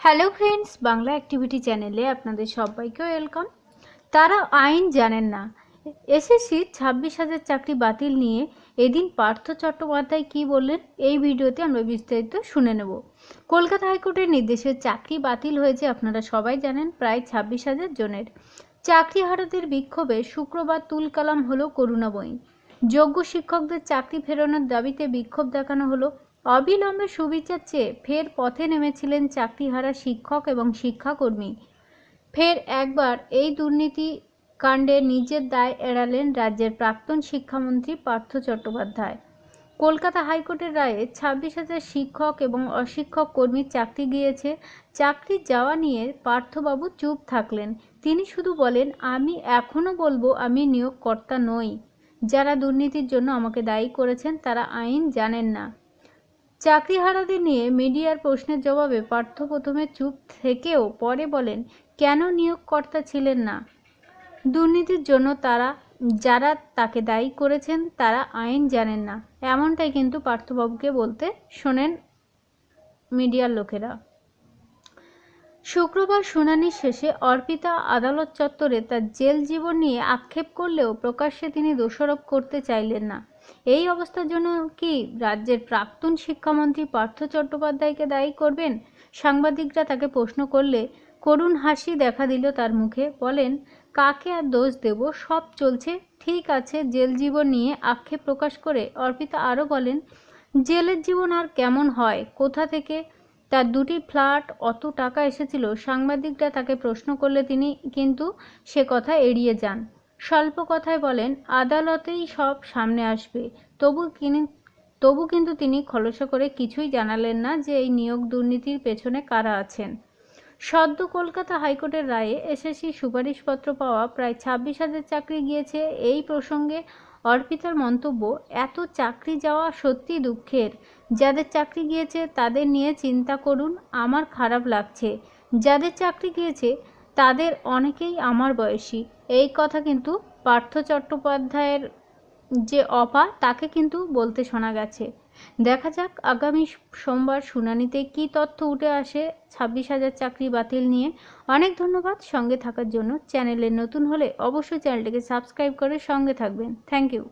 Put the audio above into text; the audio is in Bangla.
হ্যালো ফ্রেন্ডস বাংলা অ্যাক্টিভিটি চ্যানেলে আপনাদের সবাইকে ওয়েলকাম তারা আইন জানেন না। এসএসসি ছাব্বিশ হাজার চাকরি বাতিল নিয়ে এদিন পার্থ চট্টোপাধ্যায় কী বললেন, এই ভিডিওতে আমরা বিস্তারিত শুনে নেব। কলকাতা হাইকোর্টের নির্দেশে চাকরি বাতিল হয়েছে আপনারা সবাই জানেন, প্রায় ছাব্বিশ হাজার জনের। চাকরি চাকরিহারাদের বিক্ষোভে শুক্রবার তুলকালাম হলো করুণাবয়ী যোগ্য শিক্ষকদের চাকরি ফেরানোর দাবিতে বিক্ষোভ দেখানো হলো অবিলম্বে সুবিচার চেয়ে ফের পথে নেমেছিলেন চাকরিহারা শিক্ষক এবং শিক্ষাকর্মী। ফের একবার এই দুর্নীতি কাণ্ডে নিজের দায় এড়ালেন রাজ্যের প্রাক্তন শিক্ষামন্ত্রী পার্থ চট্টোপাধ্যায়। কলকাতা হাইকোর্টের রায়ে ছাব্বিশ হাজার শিক্ষক এবং অশিক্ষক কর্মীর চাকরি গিয়েছে। চাকরি যাওয়া নিয়ে পার্থবাবু চুপ থাকলেন। তিনি শুধু বলেন, আমি এখনও বলব আমি নিয়োগকর্তা নই। যারা দুর্নীতির জন্য আমাকে দায়ী করেছেন তারা আইন জানেন না। চাকরিহারাদের নিয়ে মিডিয়ার প্রশ্নের জবাবে পার্থ প্রথমে চুপ থেকেও পরে বলেন, কেন নিয়োগকর্তা ছিলেন না? দুর্নীতির জন্য তারা, যারা তাকে দায়ী করেছেন, তারা আইন জানেন না। এমনটাই কিন্তু পার্থবাবুকে বলতে শোনেন মিডিয়ার লোকেরা। শুক্রবার শুনানি শেষে অর্পিতা আদালত চত্বরে তার জেল জীবন নিয়ে আক্ষেপ করলেও প্রকাশ্যে তিনি দোষারোপ করতে চাইলেন না। এই অবস্থার জন্য কি রাজ্যের প্রাক্তন শিক্ষামন্ত্রী পার্থ চট্টোপাধ্যায়কে দায়ী করবেন? সাংবাদিকরা তাকে প্রশ্ন করলে করুণ হাসি দেখা দিল তার মুখে, বলেন, কাকে আর দোষ দেব? সব চলছে, ঠিক আছে, জেল জীবন নিয়ে আক্ষেপ প্রকাশ করে অর্পিতা আরও বলেন, জেলের জীবন আর কেমন হয়? কোথা থেকে? তার দুটি ফ্ল্যাট অত টাকা এসেছিল, সাংবাদিকরা তাকে প্রশ্ন করলে তিনি কিন্তু সে কথা এড়িয়ে যান। স্বল্প কথায় বলেন, আদালতেই সব সামনে আসবে। তবু তিনি তবু কিন্তু তিনি খলসা করে কিছুই জানালেন না যে এই নিয়োগ দুর্নীতির পেছনে কারা আছেন। সদ্য কলকাতা হাইকোর্টের রায়ে এসএসসি সুপারিশপত্র পাওয়া প্রায় ছাব্বিশ হাজার চাকরি গিয়েছে। এই প্রসঙ্গে অর্পিতার মন্তব্য, এত চাকরি যাওয়া সত্যি দুঃখের। যাদের চাকরি গিয়েছে তাদের নিয়ে চিন্তা করুন, আমার খারাপ লাগছে। যাদের চাকরি গিয়েছে তাদের অনেকেই আমার বয়সী। এই কথা কিন্তু পার্থ চট্টোপাধ্যায়ের যে অপা তাকে কিন্তু বলতে শোনা গেছে। দেখা যাক আগামী সোমবার শুনানিতে কি তথ্য উঠে আসে। ছাব্বিশ হাজার চাকরি বাতিল নিয়ে অনেক ধন্যবাদ সঙ্গে থাকার জন্য। চ্যানেলে নতুন হলে অবশ্যই চ্যানেলটিকে সাবস্ক্রাইব করে সঙ্গে থাকবেন। Thank you.